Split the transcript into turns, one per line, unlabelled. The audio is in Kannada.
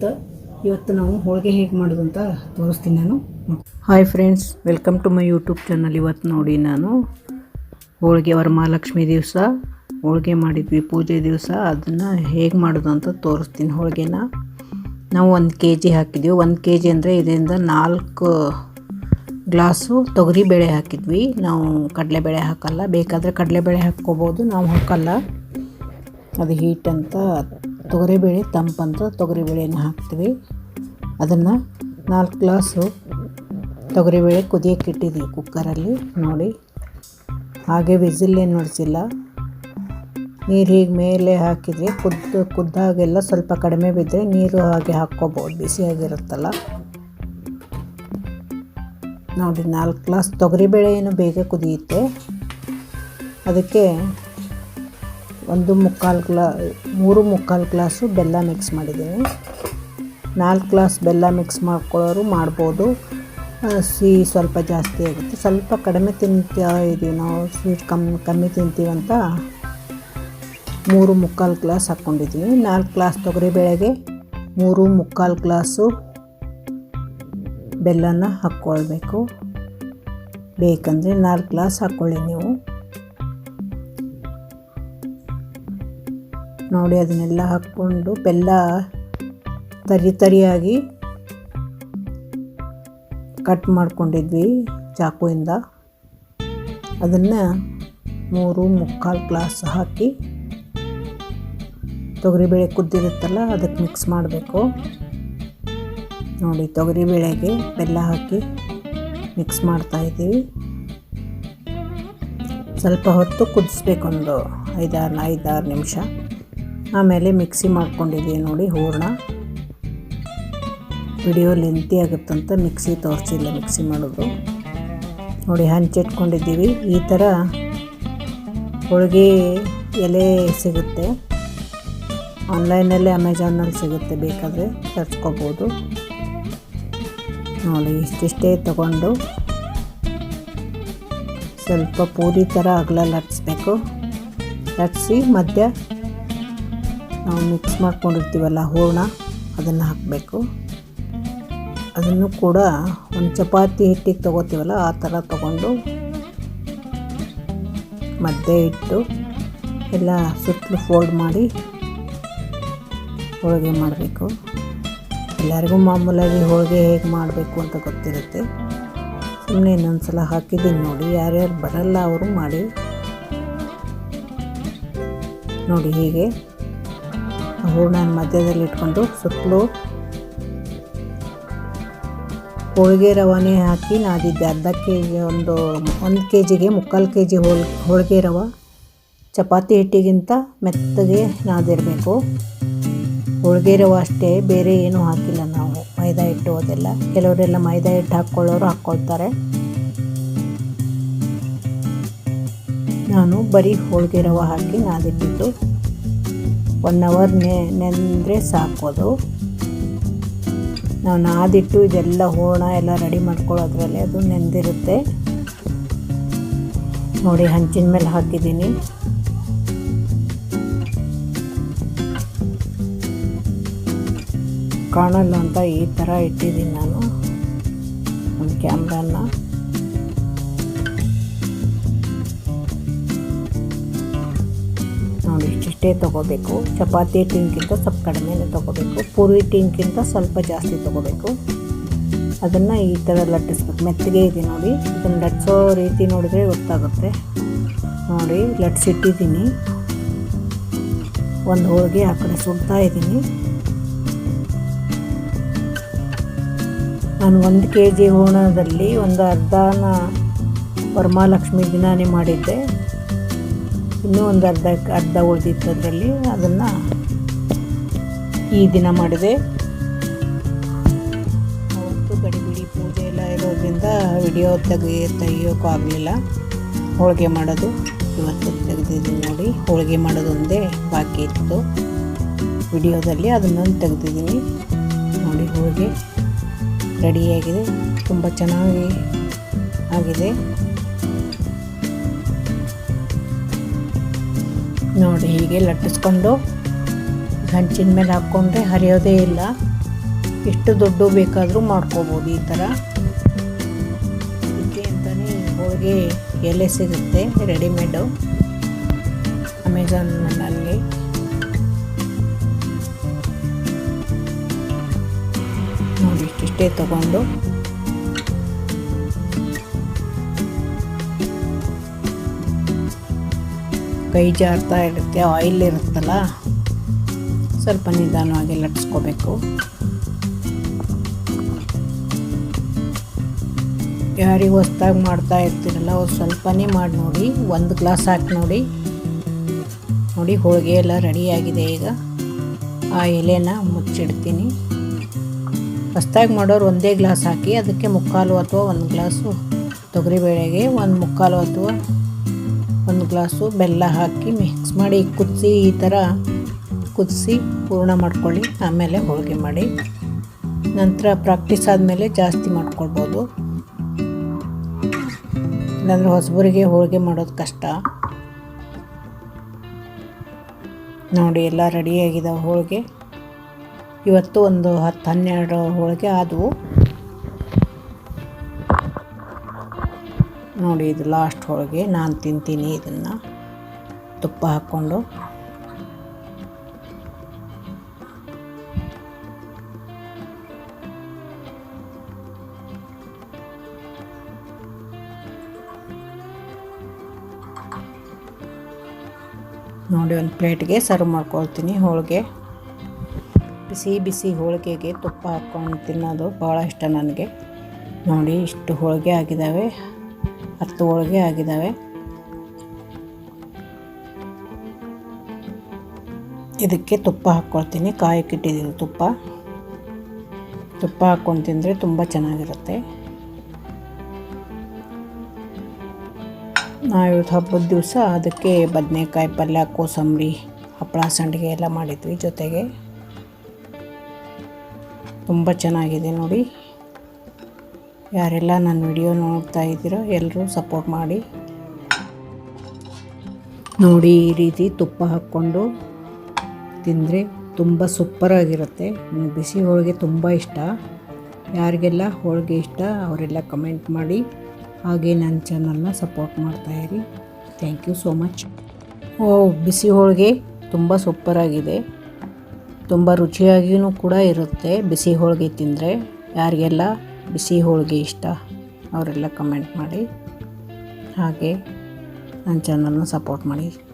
ಇವತ್ತು ಇವತ್ತು ನಾವು ಹೋಳಿಗೆ ಹೇಗೆ ಮಾಡೋದು ಅಂತ ತೋರಿಸ್ತೀನಿ ನಾನು. Hi friends, welcome to my YouTube channel. ಇವತ್ತು ನೋಡಿ ನಾನು ಹೋಳಿಗೆ ವರಮಹಾಲಕ್ಷ್ಮಿ ದಿವಸ, ಹೋಳಿಗೆ ಮಾಡಿದ್ವಿ ಪೂಜೆ ದಿವಸ. ಅದನ್ನು ಹೇಗೆ ಮಾಡೋದು ಅಂತ ತೋರಿಸ್ತೀನಿ ಹೋಳಿಗೆನ. ನಾವು ಒಂದು ಕೆ ಜಿ ಹಾಕಿದ್ವಿ. ಒಂದು ಕೆ ಜಿ ಅಂದರೆ ಇದರಿಂದ ನಾಲ್ಕು ಗ್ಲಾಸು ತೊಗರಿ ಬೇಳೆ ಹಾಕಿದ್ವಿ. ನಾವು ಕಡಲೆಬೇಳೆ ಹಾಕಲ್ಲ. ಬೇಕಾದರೆ ಕಡಲೆಬೇಳೆ ಹಾಕ್ಕೋಬೋದು. ನಾವು ಹಾಕಲ್ಲ. ಅದು ಹೀಟ್ ಅಂತ ತೊಗರಿಬೇಳೆ, ತಂಪಂತ ತೊಗರಿಬೇಳೆಯನ್ನು ಹಾಕ್ತೀವಿ. ಅದನ್ನು ನಾಲ್ಕು ಗ್ಲಾಸು ತೊಗರಿಬೇಳೆ ಕುದಿಯೋಕೆ ಇಟ್ಟಿದ್ದೀವಿ ಕುಕ್ಕರಲ್ಲಿ, ನೋಡಿ. ಹಾಗೆ ವಿಸಿಲೇನು ನೋಡಿಸಿಲ್ಲ. ನೀರು ಹೀಗೆ ಮೇಲೆ ಹಾಕಿದರೆ ಕುದ್ದು, ಕುದ್ದಾಗೆಲ್ಲ ಸ್ವಲ್ಪ ಕಡಿಮೆ ಬಿದ್ದರೆ ನೀರು ಹಾಗೆ ಹಾಕ್ಕೋಬೋದು, ಬಿಸಿಯಾಗಿರುತ್ತಲ್ಲ. ನೋಡಿ, ನಾಲ್ಕು ಗ್ಲಾಸ್ ತೊಗರಿಬೇಳೆ ಏನು ಬೇಗ ಕುದಿಯುತ್ತೆ. ಅದಕ್ಕೆ ಒಂದು ಮುಕ್ಕಾಲು ಗ್ಲಾ ಮೂರು ಮುಕ್ಕಾಲು ಗ್ಲಾಸು ಬೆಲ್ಲ ಮಿಕ್ಸ್ ಮಾಡಿದ್ದೀನಿ. ನಾಲ್ಕು ಗ್ಲಾಸ್ ಬೆಲ್ಲ ಮಿಕ್ಸ್ ಮಾಡ್ಕೊಳ್ಳೋರು ಮಾಡ್ಬೋದು. ಸಿಹಿ ಸ್ವಲ್ಪ ಜಾಸ್ತಿ ಆಗುತ್ತೆ. ಸ್ವಲ್ಪ ಕಡಿಮೆ ತಿಂತಾ ಇದ್ದೀವಿ ನಾವು ಸ್ವೀಟ್ ಕಮ್ಮಿ ಕಮ್ಮಿ ತಿಂತೀವಂತ ಮೂರು ಮುಕ್ಕಾಲು ಗ್ಲಾಸ್ ಹಾಕ್ಕೊಂಡಿದ್ದೀವಿ ನಾಲ್ಕು ಗ್ಲಾಸ್ ತೊಗರಿಬೇಳೆಗೆ, ಮೂರು ಮುಕ್ಕಾಲು ಗ್ಲಾಸು ಬೆಲ್ಲನ ಹಾಕ್ಕೊಳ್ಬೇಕು. ಬೇಕಂದರೆ ನಾಲ್ಕು ಗ್ಲಾಸ್ ಹಾಕ್ಕೊಳ್ಳಿ ನೀವು. ನೋಡಿ ಅದನ್ನೆಲ್ಲ ಹಾಕ್ಕೊಂಡು ಬೆಲ್ಲ ತರಿ ತರಿಯಾಗಿ ಕಟ್ ಮಾಡ್ಕೊಂಡಿದ್ವಿ ಚಾಕುವಿಂದ. ಅದನ್ನು ಮೂರು ಮುಕ್ಕಾಲು ಗ್ಲಾಸ್ ಹಾಕಿ ತೊಗರಿಬೇಳೆ ಕುದ್ದಿರುತ್ತಲ್ಲ ಅದಕ್ಕೆ ಮಿಕ್ಸ್ ಮಾಡಬೇಕು. ನೋಡಿ ತೊಗರಿಬೇಳೆಗೆ ಬೆಲ್ಲ ಹಾಕಿ ಮಿಕ್ಸ್ ಮಾಡ್ತಾಯಿದ್ದೀವಿ ಸ್ವಲ್ಪ ಹೊತ್ತು ಕುದಿಸ್ಬೇಕೊಂದು ಐದಾರು ಐದಾರು ನಿಮಿಷ. ಆಮೇಲೆ ಮಿಕ್ಸಿ ಮಾಡ್ಕೊಂಡಿದ್ದೀವಿ ನೋಡಿ ಹೂರಣ. ವಿಡಿಯೋ ಲೆಂತಿ ಆಗುತ್ತಂತ ಮಿಕ್ಸಿ ತೋರಿಸಿಲ್ಲ ಮಿಕ್ಸಿ ಮಾಡೋದು. ನೋಡಿ ಹಂಚಿಟ್ಕೊಂಡಿದ್ದೀವಿ ಈ ಥರ ಹೋಳಿಗೆ ಎಲೆ ಸಿಗುತ್ತೆ. ಆನ್ಲೈನಲ್ಲೇ ಅಮೆಝಾನಲ್ಲಿ ಸಿಗುತ್ತೆ ಬೇಕಾದರೆ ತರ್ಸ್ಕೊಬೋದು. ನೋಡಿ ಇಷ್ಟಿಷ್ಟೇ ತಗೊಂಡು ಸ್ವಲ್ಪ ಪೂರಿ ಥರ ಅಗಲ ಲಟ್ಸ್ಬೇಕು. ಲಟ್ಸಿ ಮಧ್ಯ ನಾವು ಮಿಕ್ಸ್ ಮಾಡ್ಕೊಂಡಿರ್ತೀವಲ್ಲ ಹೂರ್ಣ, ಅದನ್ನು ಹಾಕಬೇಕು. ಅದನ್ನು ಕೂಡ ಒಂದು ಚಪಾತಿ ಹಿಟ್ಟಿಗೆ ತೊಗೋತೀವಲ್ಲ, ಆ ಥರ ತೊಗೊಂಡು ಮಧ್ಯೆ ಇಟ್ಟು ಎಲ್ಲ ಸುತ್ತಲೂ ಫೋಲ್ಡ್ ಮಾಡಿ ಹೋಳಿಗೆ ಮಾಡಬೇಕು. ಎಲ್ಲರಿಗೂ ಮಾಮೂಲಾಗಿ ಹೋಳಿಗೆ ಹೇಗೆ ಮಾಡಬೇಕು ಅಂತ ಗೊತ್ತಿರುತ್ತೆ. ಸುಮ್ಮನೆ ಇನ್ನೊಂದು ಸಲ ಹಾಕಿದ್ದೀನಿ ನೋಡಿ, ಯಾರ್ಯಾರು ಬರಲ್ಲ ಅವರು ಮಾಡಿ. ನೋಡಿ ಹೀಗೆ. ಹೂರ್ಣ ಮಧ್ಯದಲ್ಲಿ ಇಟ್ಕೊಂಡು ಸುತ್ತಲೂ ಹೋಳಿಗೆ ರವಾನೇ ಹಾಕಿ ನಾದಿದ್ದೆ. ಅರ್ಧ ಕೆ ಜಿ ಒಂದು ಒಂದು ಕೆ ಜಿಗೆ ಮುಕ್ಕಾಲು ಕೆ ಜಿ ಹೋಳ್, ಹೋಳಿಗೆ ರವೆ. ಚಪಾತಿ ಹಿಟ್ಟಿಗಿಂತ ಮೆತ್ತಗೆ ನಾದಿರಬೇಕು. ಹೋಳಿಗೆ ರವೆ ಅಷ್ಟೇ, ಬೇರೆ ಏನೂ ಹಾಕಿಲ್ಲ ನಾವು. ಮೈದಾ ಹಿಟ್ಟು ಅದೆಲ್ಲ. ಕೆಲವರೆಲ್ಲ ಮೈದಾ ಹಿಟ್ಟು ಹಾಕ್ಕೊಳ್ಳೋರು ಹಾಕ್ಕೊಳ್ತಾರೆ. ನಾನು ಬರೀ ಹೋಳಿಗೆ ರವೆ ಹಾಕಿ ನಾದಿಟ್ಟಿದ್ದು. ಒನ್ ಅವರ್ ನೆ, ನೆಂದರೆ ಸಾಕೋದು ನಾವು ನಾದಿಟ್ಟು ಇದೆಲ್ಲ ಹೂರ್ಣ ಎಲ್ಲ ರೆಡಿ ಮಾಡ್ಕೊಳ್ಳೋದ್ರಲ್ಲಿ ಅದು ನೆಂದಿರುತ್ತೆ. ನೋಡಿ ಹಂಚಿನ ಮೇಲೆ ಹಾಕಿದ್ದೀನಿ. ಕಾಣಲ್ಲ ಅಂತ ಈ ಥರ ಇಟ್ಟಿದ್ದೀನಿ ನಾನು. ಒಂದು ಕ್ಯಾಮ್ರಾನ ಇಷ್ಟಿಷ್ಟೇ ತೊಗೋಬೇಕು, ಚಪಾತಿ ಹಿಟ್ಟಿನ್ಗಿಂತ ಸ್ವಲ್ಪ ಕಡಿಮೆನೇ ತೊಗೋಬೇಕು, ಪೂರಿ ಹಿಟ್ಟಿನ್ಗಿಂತ ಸ್ವಲ್ಪ ಜಾಸ್ತಿ ತೊಗೋಬೇಕು. ಅದನ್ನು ಈ ಥರ ಲಟ್ಟಿಸ್ಬೇಕು. ಮೆತ್ತಗೆ ಇದೆ ನೋಡಿ. ಇದನ್ನು ಲಟ್ಸೋ ರೀತಿ ನೋಡಿದರೆ ಗೊತ್ತಾಗುತ್ತೆ. ನೋಡಿ, ಲಟ್ಸಿಟ್ಟಿದ್ದೀನಿ. ಒಂದು ಹೋಳಿಗೆ ಆ ಕಡೆ ಸುಡ್ತಾ ಇದ್ದೀನಿ. ನಾನು ಒಂದು ಕೆ ಜಿ ಹೂರಣದಲ್ಲಿ ಒಂದು ಅರ್ಧನ ವರಮಹಾಲಕ್ಷ್ಮಿ ದಿನಾನೇ ಮಾಡಿದ್ದೆ. ಇನ್ನೂ ಒಂದು ಅರ್ಧ ಅರ್ಧ ಉಳಿದಿತ್ತು ಅದರಲ್ಲಿ ಅದನ್ನು ಈ ದಿನ ಮಾಡಿದೆ. ಅವತ್ತು ಗಡಿಬಿಡಿ ಪೂಜೆ ಎಲ್ಲ ಇರೋದ್ರಿಂದ ವಿಡಿಯೋ ತೆಗಿ ತೆಗಿಯೋಕ್ಕೂ ಆಗಲಿಲ್ಲ. ಹೋಳಿಗೆ ಮಾಡೋದು ಇವತ್ತು ತೆಗೆದಿದ್ದೀನಿ ನೋಡಿ. ಹೋಳಿಗೆ ಮಾಡೋದೊಂದೇ ಬಾಕಿ ಇತ್ತು. ವಿಡಿಯೋದಲ್ಲಿ ಅದನ್ನೊಂದು ತೆಗೆದಿದ್ದೀನಿ. ನೋಡಿ ಹೋಳಿಗೆ ರೆಡಿಯಾಗಿದೆ ತುಂಬ ಚೆನ್ನಾಗಿ ಆಗಿದೆ. ನೋಡಿ, ಹೀಗೆ ಲಟ್ಟಿಸ್ಕೊಂಡು ಹಂಚಿನ ಮೇಲೆ ಹಾಕ್ಕೊಂಡ್ರೆ ಹರಿಯೋದೇ ಇಲ್ಲ. ಎಷ್ಟು ದೊಡ್ಡ ಬೇಕಾದರೂ ಮಾಡ್ಕೋಬೋದು ಈ ಥರ. ಇದಕ್ಕೆ ಅಂತಲೇ ಹೋಳಿಗೆ ಎಲೆ ಸಿಗುತ್ತೆ, ರೆಡಿಮೇಡು. ಅಮೆಝಾನಲ್ಲಿ ನೋಡಿ, ಇಷ್ಟಿಷ್ಟೇ ತಗೊಂಡು. ಕೈ ಜಾರ್ತಾ ಇರುತ್ತೆ ಆಯಿಲ್ ಇರುತ್ತಲ್ಲ, ಸ್ವಲ್ಪ ನಿಧಾನವಾಗಿ ಲಟ್ಸ್ಕೋಬೇಕು. ಯಾರಿಗೆ ಹೊಸ್ದಾಗಿ ಮಾಡ್ತಾ ಇರ್ತೀರಲ್ಲ, ಅವ್ರು ಸ್ವಲ್ಪನೇ ಮಾಡಿ ನೋಡಿ, ಒಂದು ಗ್ಲಾಸ್ ಹಾಕಿ ನೋಡಿ. ನೋಡಿ, ಹೋಳಿಗೆ ಎಲ್ಲ ರೆಡಿಯಾಗಿದೆ ಈಗ. ಆ ಎಲೆನ ಮುಚ್ಚಿಡ್ತೀನಿ. ಹೊಸ್ದಾಗಿ ಮಾಡೋರು ಒಂದೇ ಗ್ಲಾಸ್ ಹಾಕಿ, ಅದಕ್ಕೆ ಮುಕ್ಕಾಲು ಅಥವಾ ಒಂದು ಗ್ಲಾಸು ತೊಗರಿಬೇಳೆಗೆ, ಒಂದು ಮುಕ್ಕಾಲು ಅಥವಾ ಗ್ಲಾಸು ಬೆಲ್ಲ ಹಾಕಿ ಮಿಕ್ಸ್ ಮಾಡಿ, ಕುದಿಸಿ, ಈ ಥರ ಕುದಿಸಿ ಪೂರ್ಣ ಮಾಡ್ಕೊಳ್ಳಿ. ಆಮೇಲೆ ಹೋಳಿಗೆ ಮಾಡಿ. ನಂತರ ಪ್ರಾಕ್ಟೀಸ್ ಆದಮೇಲೆ ಜಾಸ್ತಿ ಮಾಡ್ಕೊಳ್ಬೋದು. ಇಲ್ಲಾಂದರೆ ಹೊಸಬರಿಗೆ ಹೋಳಿಗೆ ಮಾಡೋದು ಕಷ್ಟ. ನೋಡಿ, ಎಲ್ಲ ರೆಡಿಯಾಗಿದ್ದಾವೆ ಹೋಳಿಗೆ. ಇವತ್ತು ಒಂದು ಹತ್ತು ಹನ್ನೆರಡು ಹೋಳಿಗೆ ಆದವು. ನೋಡಿ, ಇದು ಲಾಸ್ಟ್ ಹೋಳಿಗೆ. ನಾನು ತಿಂತೀನಿ ಇದನ್ನು. ತುಪ್ಪ ಹಾಕ್ಕೊಂಡು. ನೋಡಿ, ಒಂದು ಪ್ಲೇಟ್ಗೆ ಸರ್ವ್ ಮಾಡ್ಕೊಳ್ತೀನಿ ಹೋಳಿಗೆ. ಬಿಸಿ ಬಿಸಿ ಹೋಳಿಗೆಗೆ ತುಪ್ಪ ಹಾಕ್ಕೊಂಡು ತಿನ್ನೋದು ಭಾಳ ಇಷ್ಟ ನನಗೆ. ನೋಡಿ, ಇಷ್ಟು ಹೋಳಿಗೆ ಆಗಿದ್ದಾವೆ ಹತ್ತು ಹೋಳಿಗೆ ಆಗಿದ್ದಾವೆ. ಇದಕ್ಕೆ ತುಪ್ಪ ಹಾಕ್ಕೊಳ್ತೀನಿ. ಕಾಯಕ್ಕಿಟ್ಟಿದ್ದೀನಿ ತುಪ್ಪ. ತುಪ್ಪ ಹಾಕ್ಕೊಂಡು ತಿಂದರೆ ತುಂಬ ಚೆನ್ನಾಗಿರುತ್ತೆ. ನಾವಿವತ್ತು ಹಬ್ಬದ ದಿವಸ ಅದಕ್ಕೆ ಬದನೆಕಾಯಿ ಪಲ್ಯ, ಕೋಸಂಬರಿ, ಹಪ್ಪಳ, ಸಂಡಿಗೆ ಎಲ್ಲ ಮಾಡಿದ್ವಿ ಜೊತೆಗೆ. ತುಂಬ ಚೆನ್ನಾಗಿದೆ ನೋಡಿ. ಯಾರೆಲ್ಲ ನನ್ನ ವಿಡಿಯೋ ನೋಡ್ತಾ ಇದ್ದೀರೋ ಎಲ್ಲರೂ ಸಪೋರ್ಟ್ ಮಾಡಿ. ನೋಡಿ, ಈ ರೀತಿ ತುಪ್ಪ ಹಾಕ್ಕೊಂಡು ತಿಂದರೆ ತುಂಬ ಸೂಪರಾಗಿರುತ್ತೆ ಬಿಸಿ ಹೋಳಿಗೆ ತುಂಬ ಇಷ್ಟ. ಯಾರಿಗೆಲ್ಲ ಹೋಳಿಗೆ ಇಷ್ಟ, ಅವರೆಲ್ಲ ಕಮೆಂಟ್ ಮಾಡಿ. ಹಾಗೆ ನನ್ನ ಚಾನಲ್ನ ಸಪೋರ್ಟ್ ಮಾಡ್ತಾಯಿರಿ ಥ್ಯಾಂಕ್ ಯು ಸೋ ಮಚ್ ಓ, ಬಿಸಿ ಹೋಳಿಗೆ ತುಂಬ ಸೂಪರಾಗಿದೆ ತುಂಬ ರುಚಿಯಾಗಿಯೂ ಕೂಡ ಇರುತ್ತೆ ಬಿಸಿ ಹೋಳಿಗೆ ತಿಂದರೆ. ಯಾರಿಗೆಲ್ಲ ಬಿಸಿ ಹೋಳಿಗೆ ಇಷ್ಟ ಅವರೆಲ್ಲ ಕಮೆಂಟ್ ಮಾಡಿ. ಹಾಗೆ ನನ್ನ ಚಾನಲ್ನ ಸಪೋರ್ಟ್ ಮಾಡಿ.